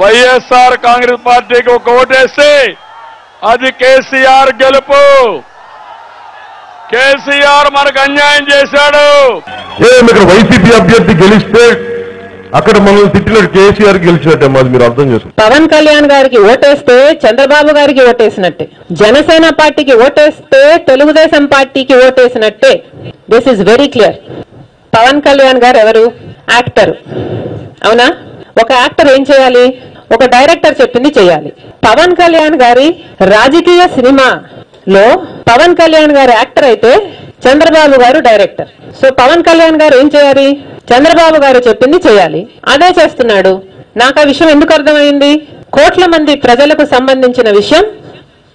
వైఎస్ఆర్ కాంగ్రెస్ పార్టీకి ఒక ఓటేస్తే అది కేసీఆర్ గెలుపు. కేసీఆర్ మనకు అన్యాయం చేశాడు. ఏం ఇక్కడ వైసీపీ అభ్యర్థి గెలిస్తే అక్కడ మనల్ని తిట్టినట్టు కేసీఆర్ గెలిచినట్టే మాది మీరు అర్థం చేసుకోండి. పవన్ కళ్యాణ్ గారికి ఓటేస్తే చంద్రబాబు గారికి ఓటేసినట్టే జనసేన పార్టీకి ఓటేస్తే తెలుగుదేశం పార్టీకి ఓటేసినట్టే. This is very clear Pawan Kalyan గారు ఎవరు? యాక్టర్. అవునా? ఒక యాక్టర్ ఏం చేయాలి? ఒక డైరెక్టర్ చెప్పింది చేయాలి. పవన్ కళ్యాణ్ గారి రాజకీయ సినిమాలో పవన్ కళ్యాణ్ గారు యాక్టర్ అయితే చంద్రబాబు గారు డైరెక్టర్. సో పవన్ కళ్యాణ్ గారు ఏం చేయాలి? చంద్రబాబు గారు చెప్పింది చేయాలి. అదే చేస్తున్నాడు. నాకు ఆ విషయం ఎందుకు అర్థమైంది? కోట్ల మంది ప్రజలకు సంబంధించిన విషయం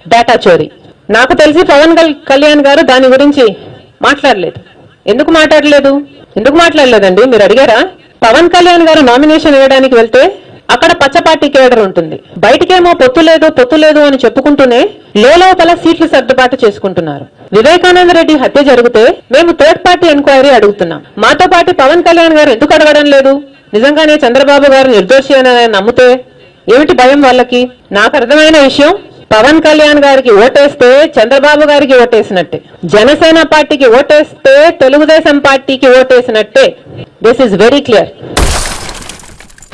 డేటా చోరీ. నాకు తెలిసి పవన్ కళ్యాణ్ గారు దాని గురించి మాట్లాడలేదు. ఎందుకు మాట్లాడలేదు? ఎందుకు మాట్లాడలేదండి? మీరు అడిగారా? పవన్ కళ్యాణ్ గారు నామినేషన్ వేయడానికి వెళ్తే అక్కడ పచ్చపార్టీ కేడర్ ఉంటుంది. బయటికేమో పొత్తు లేదు పొత్తు లేదు అని చెప్పుకుంటూనే లోపల సీట్లు సర్దుబాటు చేసుకుంటున్నారు. వివేకానంద రెడ్డి హత్య జరిగితే మేము థర్డ్ పార్టీ ఎంక్వైరీ అడుగుతున్నాం. మాతో పాటు పవన్ కళ్యాణ్ గారు ఎందుకు అడగడం లేదు? నిజంగానే చంద్రబాబు గారు నిర్దోషి అని నమ్మితే ఏమిటి భయం వాళ్ళకి? నాకు అర్థమైన విషయం పవన్ కళ్యాణ్ గారికి ఓటేస్తే చంద్రబాబు గారికి ఓటేసినట్టే. జనసేన పార్టీకి ఓటేస్తే తెలుగుదేశం పార్టీకి ఓటేసినట్టే. This is very clear